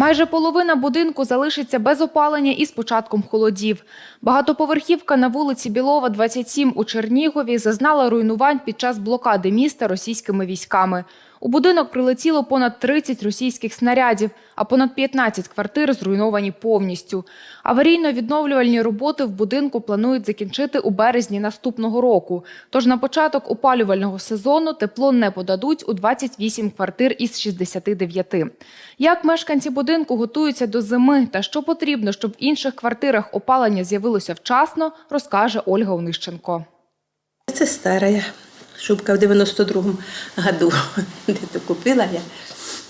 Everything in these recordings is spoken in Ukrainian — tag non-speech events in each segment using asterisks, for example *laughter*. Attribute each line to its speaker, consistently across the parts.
Speaker 1: Майже половина будинку залишиться без опалення із початком холодів. Багатоповерхівка на вулиці Білова, 27 у Чернігові зазнала руйнувань під час блокади міста російськими військами. У будинок прилетіло понад 30 російських снарядів, а понад 15 квартир зруйновані повністю. Аварійно-відновлювальні роботи в будинку планують закінчити у березні наступного року. Тож на початок опалювального сезону тепло не подадуть у 28 квартир із 69. Як мешканці будинку готуються до зими та що потрібно, щоб в інших квартирах опалення з'явилося вчасно, розкаже Ольга Онищенко.
Speaker 2: Це стара шубка в 92-му году. Де-то купила я.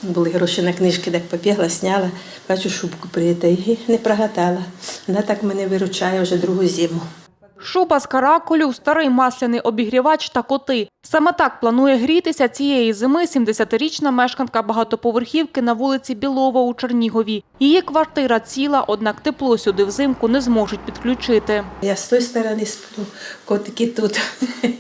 Speaker 2: Були гроші на книжки, так побігла, сняла. Бачу, шубку прийти і не прогадала. Вона так мене виручає вже другу зиму.
Speaker 3: Шуба з каракулю, старий масляний обігрівач та коти. Саме так планує грітися цієї зими 70-річна мешканка багатоповерхівки на вулиці Білова у Чернігові. Її квартира ціла, однак тепло сюди взимку не зможуть підключити.
Speaker 2: Я з тої сторони сплю, котики тут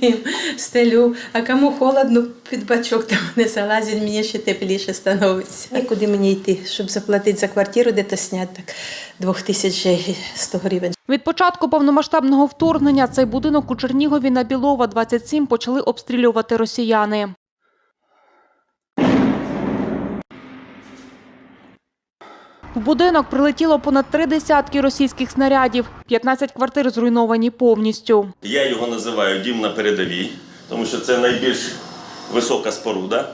Speaker 2: *laughs* стелю, а кому холодно, під бачок там не залазить, мені ще тепліше становиться. І куди мені йти, щоб заплатити за квартиру, де то сняти, так 2100 гривень.
Speaker 3: Від початку повномасштабного вторгнення цей будинок у Чернігові на Білова 27 почали обстрілювати росіяни. В будинок прилетіло понад три десятки російських снарядів. 15 квартир зруйновані повністю.
Speaker 4: Я його називаю дім на передовій, тому що це найбільш висока споруда.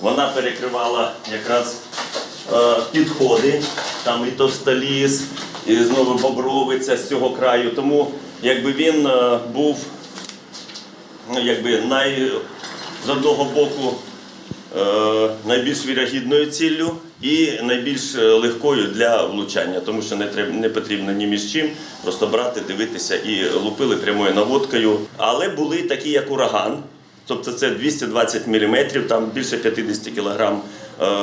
Speaker 4: Вона перекривала якраз е, підходи, там і товстоліс, і знову бобровиця з цього краю. Тому якби він е, був якби най, з одного боку е, найбільш вірогідною ціллю і найбільш е, легкою для влучання, тому що не треба не потрібно ні між чим, просто брати, дивитися і лупили прямою наводкою. Але були такі, як ураган, тобто це 220 мм, там більше 50 кг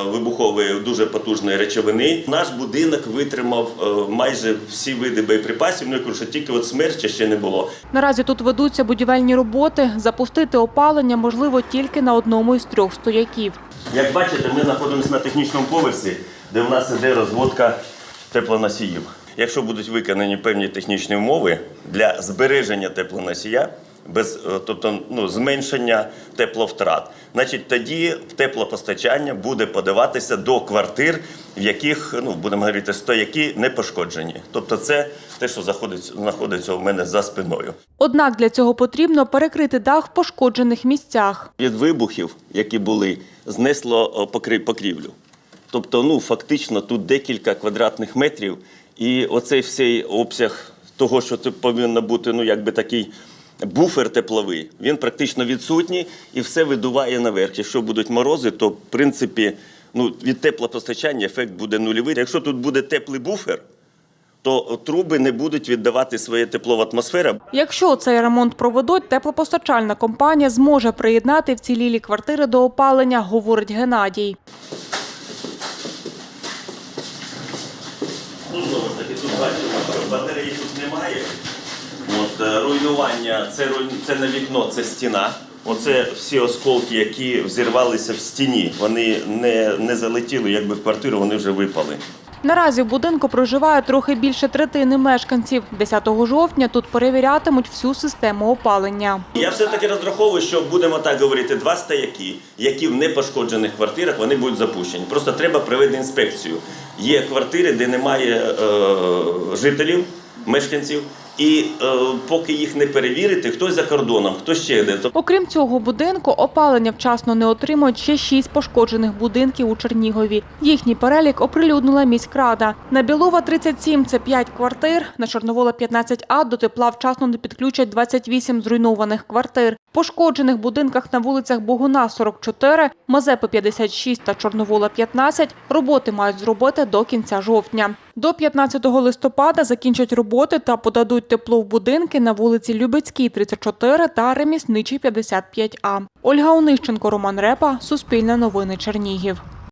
Speaker 4: вибухової дуже потужної речовини. Наш будинок витримав е, майже всі види боєприпасів. Ну я кажу, що тільки от смерча ще не було.
Speaker 3: Наразі тут ведуться будівельні роботи. Запустити опалення можливо тільки на одному із трьох стояків.
Speaker 4: Як бачите, ми знаходимося на технічному поверсі, де в нас іде розводка теплоносіїв. Якщо будуть виконані певні технічні умови для збереження теплоносія, без е, тобто ну, зменшення тепловтрат, значить тоді теплопостачання буде подаватися до квартир, в яких ну будемо говорити, стояки не пошкоджені. Тобто, це те, що заходить, знаходиться у мене за спиною.
Speaker 3: Однак для цього потрібно перекрити дах в пошкоджених місцях.
Speaker 4: Від вибухів, які були, знесло о, покрівлю. Тобто, ну фактично тут декілька квадратних метрів, і оцей всей обсяг того, що це повинно бути, ну якби такий. Буфер тепловий, він практично відсутній і все видуває наверх. Якщо будуть морози, то в принципі ну, від теплопостачання ефект буде нульовий. Якщо тут буде теплий буфер, то труби не будуть віддавати своє тепло в атмосферу,
Speaker 3: Якщо цей ремонт проведуть, теплопостачальна компанія зможе приєднати вцілілі квартири до опалення, говорить Геннадій.
Speaker 4: Ну, знову ж таки, тут бачимо, що батареї тут немає. От, е, руйнування, це, це не вікно, це стіна. Оце всі осколки, які взірвалися в стіні, вони не, не залетіли якби в квартиру, вони вже випали.
Speaker 3: Наразі в будинку проживає трохи більше третини мешканців. 10 жовтня тут перевірятимуть всю систему опалення.
Speaker 4: Я все-таки розраховую, що будемо так говорити, два стояки, які в непошкоджених квартирах вони будуть запущені. Просто треба провести інспекцію. Є квартири, де немає е, жителів, мешканців, і е, поки їх не перевірити, хтось за кордоном, хтось ще де.
Speaker 3: Окрім цього будинку, опалення вчасно не отримують ще шість пошкоджених будинків у Чернігові. Їхній перелік оприлюднила міськрада. На Білова 37 – це 5 квартир, на Чорновола 15А до тепла вчасно не підключать 28 зруйнованих квартир. Пошкоджених будинках на вулицях Богуна 44, Мазепи 56 та Чорновола 15 роботи мають зробити до кінця жовтня. До 15 листопада закінчать роботи та подадуть тепло в будинки на вулиці Любецькій 34 та Ремісничій 55А. Ольга Онищенко, Роман Репа, Суспільне новини Чернігів.